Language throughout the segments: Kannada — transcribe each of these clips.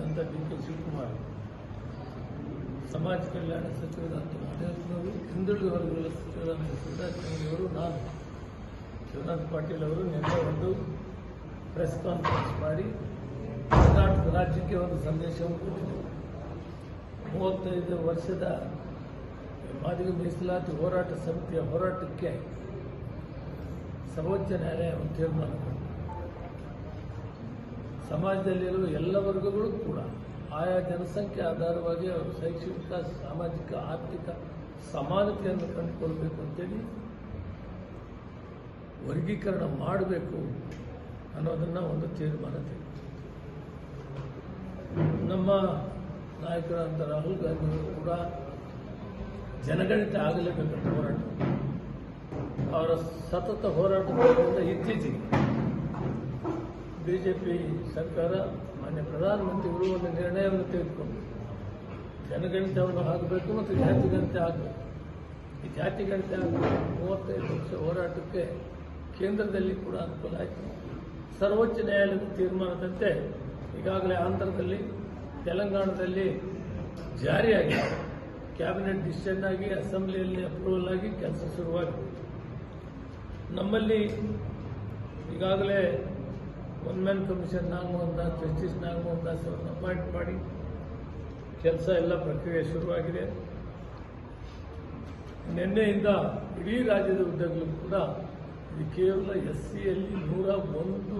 ಅಂತ ಡಿ ಕೆ ಶಿವಕುಮಾರ್. ಸಮಾಜ ಕಲ್ಯಾಣ ಸಚಿವರಾದ ಮಹೇಶ್ವರು ಹಿಂದುಳಿದ ವರ್ಗಗಳ ಸಚಿವರಾದ ಸಿದ್ದರಾಮಯ್ಯವರು ನಾನು ಶಿವನಾಥ್ ಪಾಟೀಲ್ ಅವರು ನಿನ್ನೆ ಒಂದು ಪ್ರೆಸ್ ಕಾನ್ಫರೆನ್ಸ್ ಮಾಡಿ ಕರ್ನಾಟಕ ರಾಜ್ಯಕ್ಕೆ ಒಂದು ಸಂದೇಶವನ್ನು ಕೊಟ್ಟಿದ್ದರು ಮೂವತ್ತೈದು ವರ್ಷದ ಮಾದಿಗ ಮೀಸಲಾತಿ ಹೋರಾಟ ಸಮಿತಿಯ ಹೋರಾಟಕ್ಕೆ ಸರ್ವೋಚ್ಚ ನ್ಯಾಯಾಲಯ ಒಂದು ತೀರ್ಮಾನ ಸಮಾಜದಲ್ಲಿರುವ ಎಲ್ಲ ವರ್ಗಗಳು ಕೂಡ ಆಯಾ ಜನಸಂಖ್ಯೆ ಆಧಾರವಾಗಿ ಅವರು ಶೈಕ್ಷಣಿಕ, ಸಾಮಾಜಿಕ, ಆರ್ಥಿಕ ಸಮಾನತೆಯನ್ನು ಕಂಡುಕೊಳ್ಬೇಕು ಅಂತೇಳಿ ವರ್ಗೀಕರಣ ಮಾಡಬೇಕು ಅನ್ನೋದನ್ನ ಒಂದು ತೀರ್ಮಾನ ನಮ್ಮ ನಾಯಕರಾದಂಥ ರಾಹುಲ್ ಗಾಂಧಿಯವರು ಕೂಡ ಜನಗಣತಿ ಆಗಲೇಬೇಕಂತ ಹೋರಾಟ. ಅವರ ಸತತ ಹೋರಾಟದಿಂದ ಇತ್ತೀಚೆಗೆ ಬಿಜೆಪಿ ಸರ್ಕಾರ ಮಾನ್ಯ ಪ್ರಧಾನಮಂತ್ರಿಗಳು ಒಂದು ನಿರ್ಣಯವನ್ನು ತೆಗೆದುಕೊಂಡು ಜನಗಣತಿಯನ್ನು ಆಗಬೇಕು ಮತ್ತು ಜಾತಿ ಗಣತಿ ಆಗಬೇಕು ಈ ಜಾತಿ ಗಣತಿ ಆಗಬೇಕು ಮೂವತ್ತೈದು ವರ್ಷ ಹೋರಾಟಕ್ಕೆ ಕೇಂದ್ರದಲ್ಲಿ ಕೂಡ ಅನುಕೂಲ ಆಯಿತು. ಸರ್ವೋಚ್ಚ ನ್ಯಾಯಾಲಯದ ತೀರ್ಮಾನದಂತೆ ಈಗಾಗಲೇ ಆಂಧ್ರದಲ್ಲಿ, ತೆಲಂಗಾಣದಲ್ಲಿ ಜಾರಿಯಾಗಿ ಕ್ಯಾಬಿನೆಟ್ ಡಿಸಿಷನ್ ಆಗಿ, ಅಸೆಂಬ್ಲಿಯಲ್ಲಿ ಅಪ್ರೂವಲ್ ಆಗಿ ಕೆಲಸ ಶುರುವಾಗಿದೆ. ನಮ್ಮಲ್ಲಿ ಈಗಾಗಲೇ one man commission Nagamohan Das justice Nagamohan Das ಅವರನ್ನು ಅಪಾಯಿಂಟ್ ಮಾಡಿ. ಕೆಲಸ ಎಲ್ಲ ಪ್ರಕ್ರಿಯೆ ಶುರುವಾಗಿದೆ. ನಿನ್ನೆಯಿಂದ ಇಡೀ ರಾಜ್ಯದ ಉದ್ಯೋಗಗಳು ಕೂಡ ಇದು ಕೇವಲ ಎಸ್ ಸಿಯಲ್ಲಿ ನೂರ ಒಂದು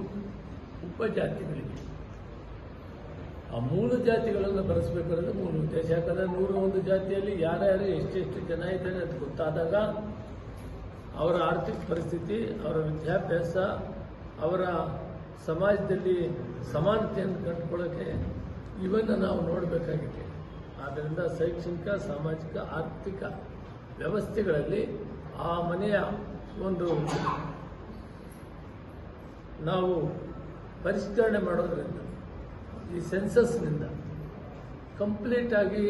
ಉಪಜಾತಿಗಳಿವೆ. ಆ ಮೂಲ ಜಾತಿಗಳನ್ನು ಬರೆಸಬೇಕಾದ್ರೆ ಮೂಲ ಉದ್ದೇಶ. ಯಾಕಂದ್ರೆ ನೂರ ಒಂದು ಜಾತಿಯಲ್ಲಿ ಯಾರ್ಯಾರು ಎಷ್ಟೆಷ್ಟು ಜನ ಇದ್ದಾರೆ ಅಂತ ಗೊತ್ತಾದಾಗ ಅವರ ಆರ್ಥಿಕ ಪರಿಸ್ಥಿತಿ, ಅವರ ವಿದ್ಯಾಭ್ಯಾಸ, ಅವರ ಸಮಾಜದಲ್ಲಿ ಸಮಾನತೆಯನ್ನು ಕಂಡುಕೊಳ್ಳೋಕೆ ಇವನ್ನು ನಾವು ನೋಡಬೇಕಾಗಿದೆ ಆದ್ದರಿಂದ ಶೈಕ್ಷಣಿಕ, ಸಾಮಾಜಿಕ, ಆರ್ಥಿಕ ವ್ಯವಸ್ಥೆಗಳಲ್ಲಿ ಆ ಮನೆಯ ಒಂದು ನಾವು ಪರಿಷ್ಕರಣೆ ಮಾಡೋದ್ರಿಂದ, ಈ ಸೆನ್ಸಸ್ನಿಂದ ಕಂಪ್ಲೀಟ್ ಆಗಿ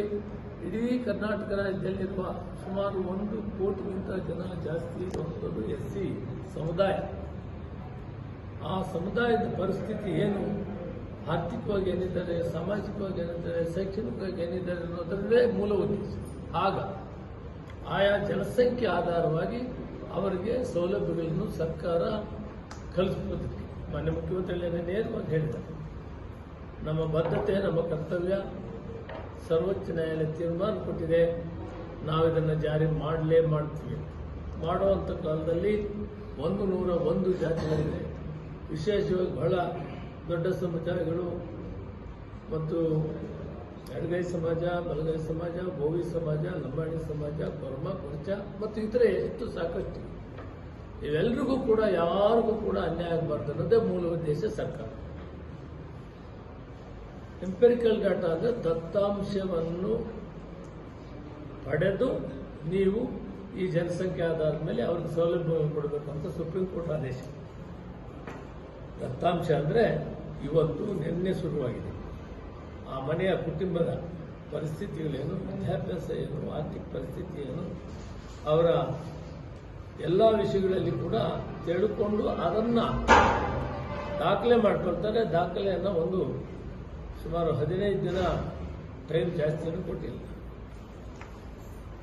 ಇಡೀ ಕರ್ನಾಟಕ ರಾಜ್ಯದಲ್ಲಿರುವ ಸುಮಾರು ಒಂದು ಕೋಟಿಗಿಂತ ಜನ ಜಾಸ್ತಿ ಇರುವಂಥದ್ದು ಎಸ್ ಸಿ ಸಮುದಾಯ. ಆ ಸಮುದಾಯದ ಪರಿಸ್ಥಿತಿ ಏನು? ಆರ್ಥಿಕವಾಗಿ ಏನಿದ್ದಾರೆ? ಸಾಮಾಜಿಕವಾಗಿ ಏನಿದ್ದಾರೆ? ಶೈಕ್ಷಣಿಕವಾಗಿ ಏನಿದ್ದಾರೆ ಅನ್ನೋದರಲ್ಲೇ ಮೂಲ ಉದ್ದೇಶ. ಆಗ ಆಯಾ ಜನಸಂಖ್ಯೆ ಆಧಾರವಾಗಿ ಅವರಿಗೆ ಸೌಲಭ್ಯಗಳನ್ನು ಸರ್ಕಾರ ಕಲ್ಪಿಸೋದಕ್ಕೆ ಮಾನ್ಯ ಮುಖ್ಯಮಂತ್ರಿಗಳು ನೇರವಾಗಿ ಹೇಳಿದ್ದಾರೆ. ನಮ್ಮ ಬದ್ಧತೆ, ನಮ್ಮ ಕರ್ತವ್ಯ ಸರ್ವೋಚ್ಚ ನ್ಯಾಯಾಲಯ ತೀರ್ಮಾನ ಕೊಟ್ಟಿದೆ. ನಾವು ಇದನ್ನು ಜಾರಿ ಮಾಡಲೇ ಮಾಡ್ತೀವಿ. ಮಾಡುವಂಥ ಕಾಲದಲ್ಲಿ ಒಂದು ನೂರ ಒಂದು ಜಾತಿಗಳಿವೆ ವಿಶೇಷವಾಗಿ ಬಹಳ ದೊಡ್ಡ ಸಮುದಾಯಗಳು ಮತ್ತು ಎಡಗೈ ಸಮಾಜ, ಬಲಗೈ ಸಮಾಜ, ಬೋವಿ ಸಮಾಜ, ಲಂಬಾಣಿ ಸಮಾಜ ಕೊರ್ಮ ಕುರ್ಚ ಮತ್ತು ಇತರೆ ಹೆಚ್ಚು ಸಾಕಷ್ಟು ಇವೆಲ್ಲರಿಗೂ ಕೂಡ ಯಾರಿಗೂ ಕೂಡ ಅನ್ಯಾಯ ಆಗಬಾರ್ದು ಅನ್ನೋದೇ ಮೂಲ ಉದ್ದೇಶ ಸರ್ಕಾರ. ಎಂಪೆರಿಕಲ್ ಡಾಟಾ ಅಂದರೆ ದತ್ತಾಂಶವನ್ನು ಪಡೆದು ನೀವು ಈ ಜನಸಂಖ್ಯೆ ಆಧಾರದ ಮೇಲೆ ಅವ್ರಿಗೆ ಸೌಲಭ್ಯವನ್ನು ಕೊಡಬೇಕು ಅಂತ ಸುಪ್ರೀಂ ಕೋರ್ಟ್ ಆದೇಶ. ದತ್ತಾಂಶ ಅಂದರೆ ಇವತ್ತು ನಿನ್ನೆ ಶುರುವಾಗಿದೆ. ಆ ಮನೆಯ ಕುಟುಂಬದ ಪರಿಸ್ಥಿತಿಗಳೇನು, ವಿದ್ಯಾಭ್ಯಾಸ ಏನು, ಆರ್ಥಿಕ ಪರಿಸ್ಥಿತಿ ಏನು, ಅವರ ಎಲ್ಲ ವಿಷಯಗಳಲ್ಲಿ ಕೂಡ ತಿಳ್ಕೊಂಡು ಅದನ್ನು ದಾಖಲೆ ಮಾಡ್ಕೊಳ್ತಾರೆ. ದಾಖಲೆಯನ್ನು ಒಂದು ಸುಮಾರು ಹದಿನೈದು ದಿನ ಟೈಮ್ ಜಾಸ್ತಿಯನ್ನು ಕೊಟ್ಟಿಲ್ಲ.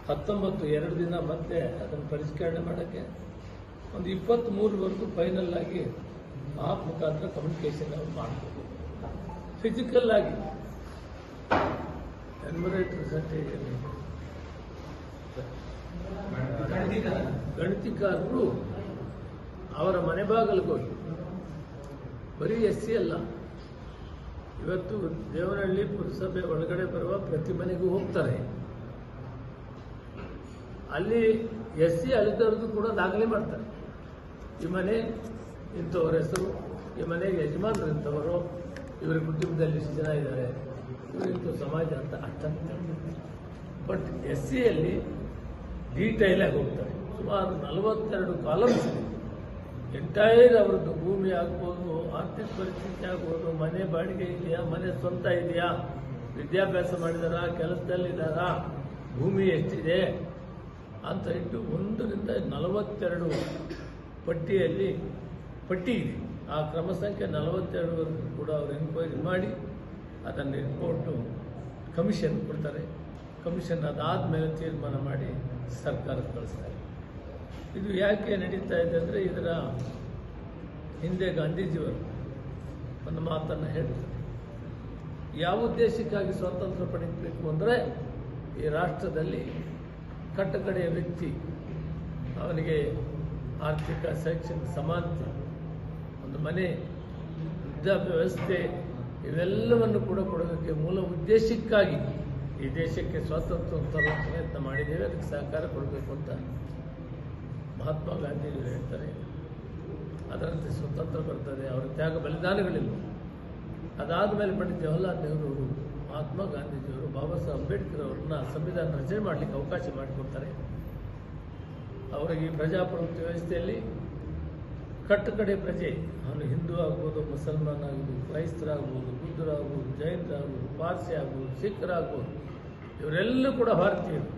ಹತ್ತೊಂಬತ್ತು, ಎರಡು ದಿನ ಮತ್ತೆ ಅದನ್ನು ಪರಿಷ್ಕರಣೆ ಮಾಡೋಕ್ಕೆ ಒಂದು ಇಪ್ಪತ್ತ್ಮೂರವರೆಗೂ ಫೈನಲ್ ಆಗಿ ಆಪ್ ಮುಖಾಂತರ ಕಮ್ಯುನಿಕೇಶನ್ ಅವರು ಮಾಡ್ಬೋದು. ಫಿಸಿಕಲ್ ಆಗಿ ಸರ್ಟಿಫಿಕೇಟ್ ಗಣಿತಿಕಾರರು ಅವರ ಮನೆ ಬಾಗಿಲಿಗೆ ಬರೀ ಎಸ್ ಸಿ ಅಲ್ಲ, ಇವತ್ತು ದೇವನಹಳ್ಳಿ ಪುರಸಭೆ ಒಳಗಡೆ ಬರುವ ಪ್ರತಿ ಮನೆಗೂ ಹೋಗ್ತಾರೆ. ಅಲ್ಲಿ ಎಸ್ ಸಿ ಅಳಿದವ್ರದ್ದು ಕೂಡ ದಾಖಲೆ ಮಾಡ್ತಾರೆ. ಈ ಮನೆ ಇಂಥವ್ರ ಹೆಸರು, ಈ ಮನೆಗೆ ಯಜಮಾನರು ಇಂಥವರು ಇವರ ಕುಟುಂಬದಲ್ಲಿ ಇಷ್ಟು ಜನ ಇದ್ದಾರೆ. ಇವರಿಂಥ ಸಮಾಜ ಅಂತ ಅರ್ಥ ಬಟ್ ಎಸ್ ಸಿಯಲ್ಲಿ ಡೀಟೈಲ್ ಆಗಿ ಹೋಗ್ತಾರೆ. ಸುಮಾರು ನಲವತ್ತೆರಡು ಕಾಲಮ್ಸ್ ಎಂಟೈರ್ ಅವ್ರದ್ದು ಭೂಮಿ ಆಗ್ಬೋದು, ಆರ್ಥಿಕ ಪರಿಸ್ಥಿತಿ ಆಗ್ಬೋದು, ಮನೆ ಬಾಡಿಗೆ ಇದೆಯಾ, ಮನೆ ಸ್ವಂತ ಇದೆಯಾ, ವಿದ್ಯಾಭ್ಯಾಸ ಮಾಡಿದಾರಾ ಕೆಲಸದಲ್ಲಿದ್ದಾರಾ ಭೂಮಿ ಎಷ್ಟಿದೆ ಅಂತ ಇಟ್ಟು ಒಂದರಿಂದ ನಲವತ್ತೆರಡು ಪಟ್ಟಿಯಲ್ಲಿ ಪಟ್ಟಿ ಇದೆ ಆ ಕ್ರಮ ಸಂಖ್ಯೆ ನಲವತ್ತೆರಡುವರೆಗೂ ಕೂಡ ಅವರು ಎನ್ಕ್ವೈರಿ ಮಾಡಿ, ಅದನ್ನು ರಿಪೋರ್ಟು ಕಮಿಷನ್ ಕೊಡ್ತಾರೆ. ಕಮಿಷನ್ ಅದಾದಮೇಲೆ ತೀರ್ಮಾನ ಮಾಡಿ ಸರ್ಕಾರಕ್ಕೆ ಕಳಿಸ್ತಾರೆ. ಇದು ಯಾಕೆ ನಡೀತಾ ಇದೆ ಅಂದರೆ ಇದರ ಹಿಂದೆ ಗಾಂಧೀಜಿಯವರು ಒಂದು ಮಾತನ್ನು ಹೇಳ್ತಾರೆ. ಯಾವ ಉದ್ದೇಶಕ್ಕಾಗಿ ಸ್ವಾತಂತ್ರ್ಯ ಪಡೆಯಬೇಕು ಅಂದರೆ ಈ ರಾಷ್ಟ್ರದಲ್ಲಿ ಕಟ್ಟಕಡೆಯ ವ್ಯಕ್ತಿ, ಅವನಿಗೆ ಆರ್ಥಿಕ, ಶೈಕ್ಷಣಿಕ ಸಮಾನತೆ ಒಂದು ಮನೆ ವ್ಯವಸ್ಥೆ, ಇವೆಲ್ಲವನ್ನು ಕೂಡ ಕೊಡೋದಕ್ಕೆ ಮೂಲ ಉದ್ದೇಶಕ್ಕಾಗಿ ಈ ದೇಶಕ್ಕೆ ಸ್ವಾತಂತ್ರ್ಯ ತರುವ ಪ್ರಯತ್ನ ಮಾಡಿದ್ದೇವೆ, ಅದಕ್ಕೆ ಸಹಕಾರ ಕೊಡಬೇಕು ಅಂತ ಮಹಾತ್ಮ ಗಾಂಧೀಜಿಯವರು ಹೇಳ್ತಾರೆ. ಅದರಂತೆ ಸ್ವತಂತ್ರ ಬರ್ತದೆ, ಅವರ ತ್ಯಾಗ ಬಲಿದಾನಗಳಿಲ್ಲ. ಅದಾದ ಮೇಲೆ ಪಂಡಿತ್ ಜವಾಹರ್ಲಾಲ್ ನೆಹರು ಮಹಾತ್ಮ ಗಾಂಧೀಜಿಯವರು, ಬಾಬಾ ಸಾಹೇಬ್ ಅಂಬೇಡ್ಕರ್ ಅವರನ್ನ ಸಂವಿಧಾನ ರಚನೆ ಮಾಡಲಿಕ್ಕೆ ಅವಕಾಶ ಮಾಡಿಕೊಡ್ತಾರೆ. ಅವರಿಗೆ ಪ್ರಜಾಪ್ರಭುತ್ವ ವ್ಯವಸ್ಥೆಯಲ್ಲಿ ಕಟ್ಟಕಡೆ ಪ್ರಜೆ ಅವನು ಹಿಂದೂ ಆಗ್ಬೋದು, ಮುಸಲ್ಮಾನ್ ಆಗ್ಬೋದು ಕ್ರೈಸ್ತರಾಗ್ಬೋದು ಬುದ್ಧರಾಗ್ಬೋದು ಜೈನರಾಗ್ಬೋದು ಪಾರ್ಸಿ ಆಗ್ಬೋದು ಸಿಖ್ರಾಗ್ಬೋದು ಇವರೆಲ್ಲರೂ ಕೂಡ ಭಾರತೀಯರು.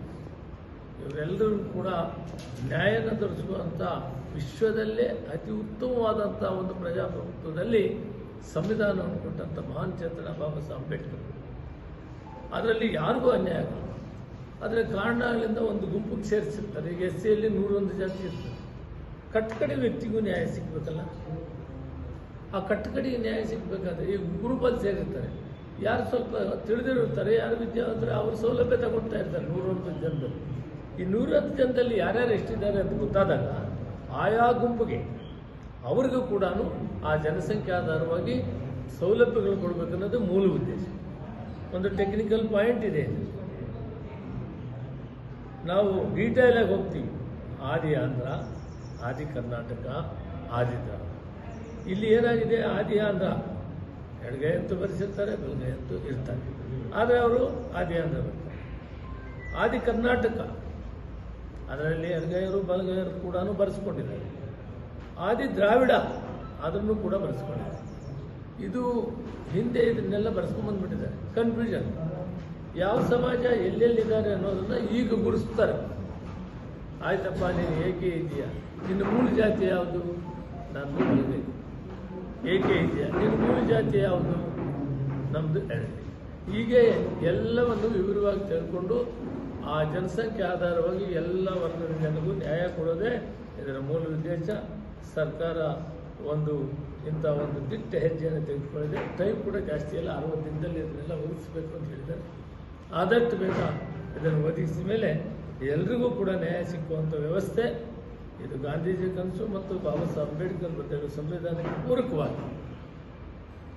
ಇವರೆಲ್ಲರೂ ಕೂಡ ನ್ಯಾಯನ ದೊರಕಿಸುವಂಥ ವಿಶ್ವದಲ್ಲೇ ಅತಿ ಉತ್ತಮವಾದಂಥ ಒಂದು ಪ್ರಜಾಪ್ರಭುತ್ವದಲ್ಲಿ ಸಂವಿಧಾನವನ್ನು ಕೊಟ್ಟಂಥ ಮಹಾನ್ ಚೇತನ ಬಾಬಾ ಸಾಹೇಬ್ ಅಂಬೇಡ್ಕರ್. ಅದರಲ್ಲಿ ಯಾರಿಗೂ ಅನ್ಯಾಯ ಆಗಲ್ಲ. ಆದರೆ ಕಾರಣಗಳಿಂದ ಒಂದು ಗುಂಪಿಗೆ ಸೇರಿಸಿರ್ತಾರೆ. ಈಗ ಎಸ್ ಸಿಯಲ್ಲಿ ನೂರೊಂದು ಜಾತಿ ಇರ್ತದೆ ಕಟ್ಟಕಡೆ ವ್ಯಕ್ತಿಗೂ ನ್ಯಾಯ ಸಿಗಬೇಕಲ್ಲ? ಆ ಕಟ್ಟಕಡೆ ನ್ಯಾಯ ಸಿಗಬೇಕಾದ್ರೆ ಈ ಗ್ರೂಪಲ್ಲಿ ಸೇರಿರ್ತಾರೆ ಯಾರು ಸ್ವಲ್ಪ ತಿಳಿದಿರುತ್ತಾರೆ, ಯಾರು ವಿದ್ಯಾವಂತರು ಅವರು ಸೌಲಭ್ಯ ತಗೊಳ್ತಾ ಇರ್ತಾರೆ ನೂರೊಂದು ಜನದಲ್ಲಿ ಈ ನೂರತ್ತು ಜನದಲ್ಲಿ ಯಾರ್ಯಾರು ಎಷ್ಟಿದ್ದಾರೆ ಅಂತ ಗೊತ್ತಾದಾಗ ಆಯಾ ಗುಂಪಿಗೆ ಅವ್ರಿಗೂ ಕೂಡ ಆ ಜನಸಂಖ್ಯೆ ಆಧಾರವಾಗಿ ಸೌಲಭ್ಯಗಳು ಕೊಡಬೇಕನ್ನೋದು ಮೂಲ ಉದ್ದೇಶ. ಒಂದು ಟೆಕ್ನಿಕಲ್ ಪಾಯಿಂಟ್ ಇದೆ ನಾವು ಡೀಟೇಲಾಗಿ ಹೋಗ್ತೀವಿ. ಆದಿ ಆಂಧ್ರ. ಆದಿ ಕರ್ನಾಟಕ, ಆದಿ ದ್ರಾವಿಡ. ಇಲ್ಲಿ ಏನಾಗಿದೆ? ಆದಿ ಆಂಧ್ರ. ಎಡಗೈ ಅಂತೂ ಬರೆಸಿರ್ತಾರೆ ಬಲಗೈ ಅಂತೂ ಇರ್ತಾರೆ. ಆದರೆ ಅವರು ಆದಿ ಆಂಧ್ರ ಬರ್ತಾರೆ. ಆದಿ ಕರ್ನಾಟಕ. ಅದರಲ್ಲಿ ಎಡಗೈಯರು, ಬಲಗೈಯರು ಕೂಡ ಬರೆಸ್ಕೊಂಡಿದ್ದಾರೆ. ಆದಿ ದ್ರಾವಿಡ ಅದನ್ನು ಕೂಡ ಬರೆಸ್ಕೊಂಡಿದ್ದಾರೆ. ಇದು ಹಿಂದೆ ಇದನ್ನೆಲ್ಲ ಬರೆಸ್ಕೊಂಡ್ಬಂದ್ಬಿಟ್ಟಿದ್ದಾರೆ ಕನ್ಫ್ಯೂಷನ್ ಯಾವ ಸಮಾಜ ಎಲ್ಲೆಲ್ಲಿದ್ದಾರೆ ಅನ್ನೋದನ್ನು ಈಗ ಗುರುಸ್ತಾರೆ. ಆಯ್ತಪ್ಪ, ನೀನು ಏಕೆ ಇದೆಯಾ ನಿನ್ನ ಮೂಲ ಜಾತಿ ಯಾವುದು? ನಾನು ಬಲಗೈ ಏಕೆ ಇದೆಯಾ ನಿನ್ನ ಮೂಲ ಜಾತಿ ಯಾವುದು? ನಮ್ಮದು ಎರಡನೇ ಹೀಗೆ ಎಲ್ಲವನ್ನು ವಿವರವಾಗಿ ತಿಳ್ಕೊಂಡು ಆ ಜನಸಂಖ್ಯೆ ಆಧಾರವಾಗಿ ಎಲ್ಲ ವರ್ಗದ ಜನಗೂ ನ್ಯಾಯ ಕೊಡೋದೇ ಇದರ ಮೂಲ ಉದ್ದೇಶ ಸರ್ಕಾರ ಒಂದು ಇಂಥ ಒಂದು ದಿಟ್ಟ ಹೆಜ್ಜೆಯನ್ನು ತೆಗೆದುಕೊಂಡಿದೆ ಟೈಮ್ ಕೂಡ ಜಾಸ್ತಿ ಇಲ್ಲ, ಅರವತ್ತು ದಿನದಲ್ಲಿ ಇದನ್ನೆಲ್ಲ ಒದಗಿಸಬೇಕು ಅಂತ ಹೇಳಿದ್ದಾರೆ. ಆದಷ್ಟು ಬೇಗ ಇದನ್ನು ಒದಗಿಸಿದ ಮೇಲೆ ಎಲ್ರಿಗೂ ಕೂಡ ನ್ಯಾಯ ಸಿಕ್ಕುವಂಥ ವ್ಯವಸ್ಥೆ. ಇದು ಗಾಂಧೀಜಿ ಕನಸು ಮತ್ತು ಬಾಬಾ ಸಾಹೇಬ್ ಅಂಬೇಡ್ಕರ್ ಸಂವಿಧಾನಕ್ಕೆ ಪೂರಕವಾಗಿ.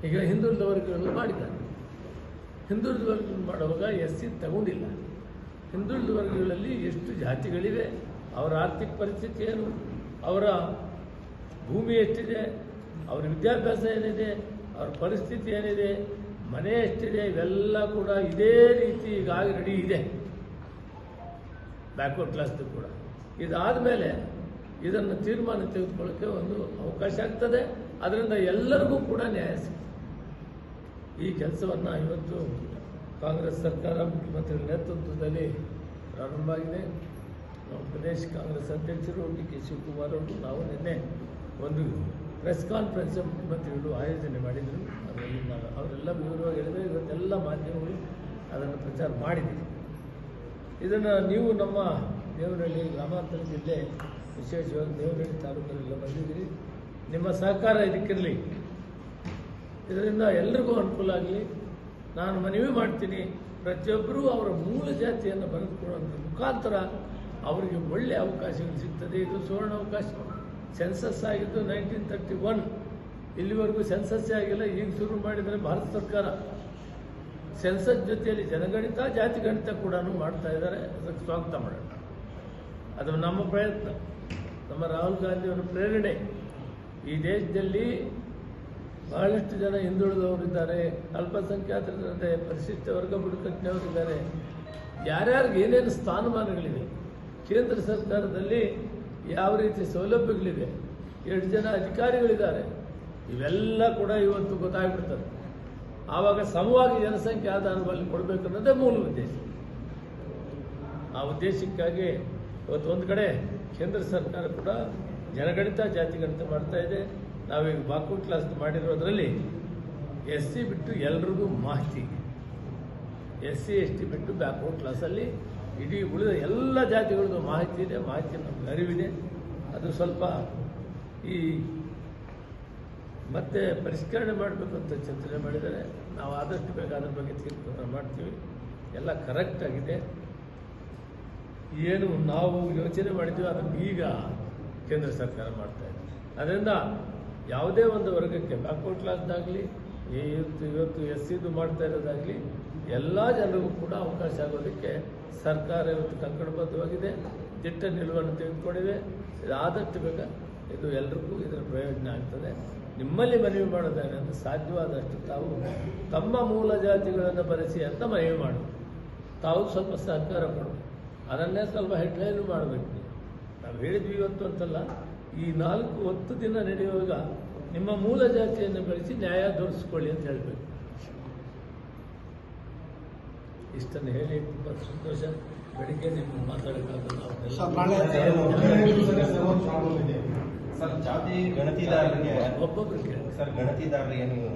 ಈಗ ಹಿಂದುಳಿದ ವರ್ಗಗಳು ಮಾಡಿದ್ದಾರೆ. ಹಿಂದುಳಿದ ವರ್ಗಗಳು ಮಾಡುವಾಗ ಎಸ್ ಸಿ ತಗೊಂಡಿಲ್ಲ. ಹಿಂದುಳಿದ ವರ್ಗಗಳಲ್ಲಿ ಎಷ್ಟು ಜಾತಿಗಳಿವೆ, ಅವರ ಆರ್ಥಿಕ ಪರಿಸ್ಥಿತಿ ಏನು, ಅವರ ಭೂಮಿ ಎಷ್ಟಿದೆ, ಅವರ ವಿದ್ಯಾಭ್ಯಾಸ ಏನಿದೆ, ಅವರ ಪರಿಸ್ಥಿತಿ ಏನಿದೆ, ಮನೆ ಎಷ್ಟಿದೆ, ಇವೆಲ್ಲ ಕೂಡ ಇದೇ ರೀತಿ ಈಗಾಗಿ ರೆಡಿ ಇದೆ. ಬ್ಯಾಕ್ವರ್ಡ್ ಕ್ಲಾಸ್ದು ಕೂಡ. ಇದಾದ ಮೇಲೆ ಇದನ್ನು ತೀರ್ಮಾನ ತೆಗೆದುಕೊಳ್ಳೋಕ್ಕೆ ಒಂದು ಅವಕಾಶ ಆಗ್ತದೆ. ಅದರಿಂದ ಎಲ್ಲರಿಗೂ ಕೂಡ ನ್ಯಾಯ ಸಿಗ್ತದೆ. ಈ ಕೆಲಸವನ್ನು ಇವತ್ತು ಕಾಂಗ್ರೆಸ್ ಸರ್ಕಾರ, ಮುಖ್ಯಮಂತ್ರಿಗಳ ನೇತೃತ್ವದಲ್ಲಿ ಪ್ರಾರಂಭ ಆಗಿದೆ. ಪ್ರದೇಶ ಕಾಂಗ್ರೆಸ್ ಅಧ್ಯಕ್ಷರು ಡಿ ಕೆ ಶಿವಕುಮಾರ್ ಅವರು ನಾವು ನಿನ್ನೆ ಒಂದು ಪ್ರೆಸ್ ಕಾನ್ಫರೆನ್ಸ್ ಮುಖ್ಯಮಂತ್ರಿಗಳು ಆಯೋಜನೆ ಮಾಡಿದರು. ಅದರಲ್ಲಿ ಅವರೆಲ್ಲ ವಿವರವಾಗಿ ಹೇಳಿದರೆ ಇವತ್ತೆಲ್ಲ ಮಾಧ್ಯಮಗಳು ಅದನ್ನು ಪ್ರಚಾರ ಮಾಡಿದ್ದೀವಿ. ಇದನ್ನು ನೀವು ನಮ್ಮ ದೇವನಹಳ್ಳಿ ಗ್ರಾಮಾಂತರ ಜಿಲ್ಲೆ ವಿಶೇಷವಾಗಿ ದೇವನಹಳ್ಳಿ ತಾಲೂಕಲ್ಲೆಲ್ಲ ಬಂದಿದ್ದೀರಿ. ನಿಮ್ಮ ಸಹಕಾರ ಇದಕ್ಕಿರಲಿ. ಇದರಿಂದ ಎಲ್ರಿಗೂ ಅನುಕೂಲ ಆಗಲಿ. ನಾನು ಮನವಿ ಮಾಡ್ತೀನಿ, ಪ್ರತಿಯೊಬ್ಬರೂ ಅವರ ಮೂಲ ಜಾತಿಯನ್ನು ಬರೆದುಕೊಳ್ಳುವಂಥ ಮುಖಾಂತರ ಅವರಿಗೆ ಒಳ್ಳೆಯ ಅವಕಾಶಗಳು ಸಿಗ್ತದೆ. ಇದು ಸುವರ್ಣ ಅವಕಾಶ. ಸೆನ್ಸಸ್ ಆಗಿದ್ದು ನೈನ್ಟೀನ್ ತರ್ಟಿ ಒನ್ ಇಲ್ಲಿವರೆಗೂ ಸೆನ್ಸಸ್ಸೇ ಆಗಿಲ್ಲ ಈಗ ಶುರು ಮಾಡಿದರೆ ಭಾರತ ಸರ್ಕಾರ. ಸೆನ್ಸಸ್ ಜೊತೆಯಲ್ಲಿ ಜನಗಣಿತ, ಜಾತಿ ಗಣಿತ ಕೂಡ ಮಾಡ್ತಾ ಇದ್ದಾರೆ. ಅದಕ್ಕೆ ಸ್ವಾಗತ ಮಾಡೋಣ. ಅದು ನಮ್ಮ ಪ್ರಯತ್ನ. ನಮ್ಮ ರಾಹುಲ್ ಗಾಂಧಿಯವರ ಪ್ರೇರಣೆ. ಈ ದೇಶದಲ್ಲಿ ಬಹಳಷ್ಟು ಜನ ಹಿಂದುಳಿದವರಿದ್ದಾರೆ. ಅಲ್ಪಸಂಖ್ಯಾತರಿದ್ದಾರೆ ಪರಿಶಿಷ್ಟ ವರ್ಗ ಬುಡಕಟ್ಟಿನವರಿದ್ದಾರೆ ಯಾರ್ಯಾರಿಗೆ ಏನೇನು ಸ್ಥಾನಮಾನಗಳಿವೆ? ಕೇಂದ್ರ ಸರ್ಕಾರದಲ್ಲಿ ಯಾವ ರೀತಿ ಸೌಲಭ್ಯಗಳಿವೆ? ಎರಡು ಜನ ಅಧಿಕಾರಿಗಳಿದ್ದಾರೆ. ಇವೆಲ್ಲ ಕೂಡ ಇವತ್ತು ಗೊತ್ತಾಗ್ಬಿಡ್ತದೆ. ಆವಾಗ ಸಮವಾಗಿ ಜನಸಂಖ್ಯೆ ಆಧಾರದಲ್ಲಿ ಕೊಡಬೇಕು ಅನ್ನೋದೇ ಮೂಲ ಉದ್ದೇಶ. ಆ ಉದ್ದೇಶಕ್ಕಾಗಿ ಇವತ್ತು ಒಂದು ಕಡೆ ಕೇಂದ್ರ ಸರ್ಕಾರ ಕೂಡ ಜನಗಣಿತ, ಜಾತಿ ಗಣಿತ ಮಾಡ್ತಾ ಇದೆ. ನಾವೀಗ ಬಾಕು ಕ್ಲಾಸ್ ಮಾಡಿರೋದ್ರಲ್ಲಿ ಎಸ್ ಸಿ ಬಿಟ್ಟು ಎಲ್ರಿಗೂ ಮಾಹಿತಿ. ಎಸ್ ಸಿ, ಎಸ್ ಟಿ ಬಿಟ್ಟು ಬ್ಯಾಕ್ವರ್ಡ್ ಕ್ಲಾಸಲ್ಲಿ ಇಡೀ ಉಳಿದ ಎಲ್ಲ ಜಾತಿಗಳಿಗೂ ಮಾಹಿತಿ ಇದೆ ಮಾಹಿತಿ ನಮಗೆ ಅರಿವಿದೆ. ಅದು ಸ್ವಲ್ಪ ಈ ಮತ್ತೆ ಪರಿಷ್ಕರಣೆ ಮಾಡಬೇಕು ಅಂತ ಚಿಂತನೆ ಮಾಡಿದರೆ ನಾವು ಆದಷ್ಟು ಬೇಗ ಅದ್ರ ಬಗ್ಗೆ ತೀರ್ಮಾನ ಮಾಡ್ತೀವಿ. ಎಲ್ಲ ಕರೆಕ್ಟ್ ಆಗಿದೆ. ಏನು ನಾವು ಯೋಚನೆ ಮಾಡಿದ್ದೀವಿ ಅದನ್ನು ಈಗ ಕೇಂದ್ರ ಸರ್ಕಾರ ಮಾಡ್ತಾ ಇದೆ. ಅದರಿಂದ ಯಾವುದೇ ಒಂದು ವರ್ಗಕ್ಕೆ ಬ್ಯಾಕ್ವರ್ಡ್ ಕ್ಲಾಸ್ದಾಗಲಿ ಇವತ್ತು ಇವತ್ತು ಎಸ್ ಸಿದು ಮಾಡ್ತಾ ಇರೋದಾಗಲಿ, ಎಲ್ಲ ಜನರಿಗೂ ಕೂಡ ಅವಕಾಶ ಆಗೋದಕ್ಕೆ ಸರ್ಕಾರ ಇವತ್ತು ಕಂಕಣಬದ್ಧವಾಗಿದೆ ದಿಟ್ಟ ನಿಲುವನ್ನು ತೆಗೆದುಕೊಂಡಿದೆ. ಆದಷ್ಟು ಬೇಗ ಇದು ಎಲ್ರಿಗೂ ಇದರ ಪ್ರಯೋಜನ ಆಗ್ತದೆ. ನಿಮ್ಮಲ್ಲಿ ಮನವಿ ಮಾಡಿದ್ದಾರೆ ಅಂತ ಸಾಧ್ಯವಾದಷ್ಟು ತಾವು ತಮ್ಮ ಮೂಲ ಜಾತಿಗಳನ್ನು ಬರೆಸಿ ಅಂತ ಮನವಿ ಮಾಡಿ. ತಾವು ಸ್ವಲ್ಪ ಸಹಕಾರ ಕೊಡು. ಅದನ್ನೇ ಸ್ವಲ್ಪ ಹೆಡ್ಲೈನ್ ಮಾಡಬೇಕು ನೀವು. ಹೇಳಿದ್ವಿ ಇವತ್ತು ಅಂತಲ್ಲ ಈ ನಾಲ್ಕು ಹತ್ತು ದಿನ ನಡೆಯುವಾಗ ನಿಮ್ಮ ಮೂಲ ಜಾತಿಯನ್ನು ಬೆಳೆಸಿ ನ್ಯಾಯ ದೊರಕಿಸ್ಕೊಳ್ಳಿ ಅಂತ ಹೇಳಬೇಕು. ಇಷ್ಟನ್ನು ಹೇಳಿ ತುಂಬ ಸಂತೋಷ. ಬೆಳಿಗ್ಗೆ ನಿಮ್ಮ ಮಾತಾಡೋಕ್ಕಾಗಲ್ಲ. ಸರ್ ಜಾತಿ ಗಣತಿದಾರರಿಗೆ ಒಬ್ಬೊಬ್ಬರಿಗೆ ಸರ್ ಗಣತಿದಾರರಿಗೆ ನೀವು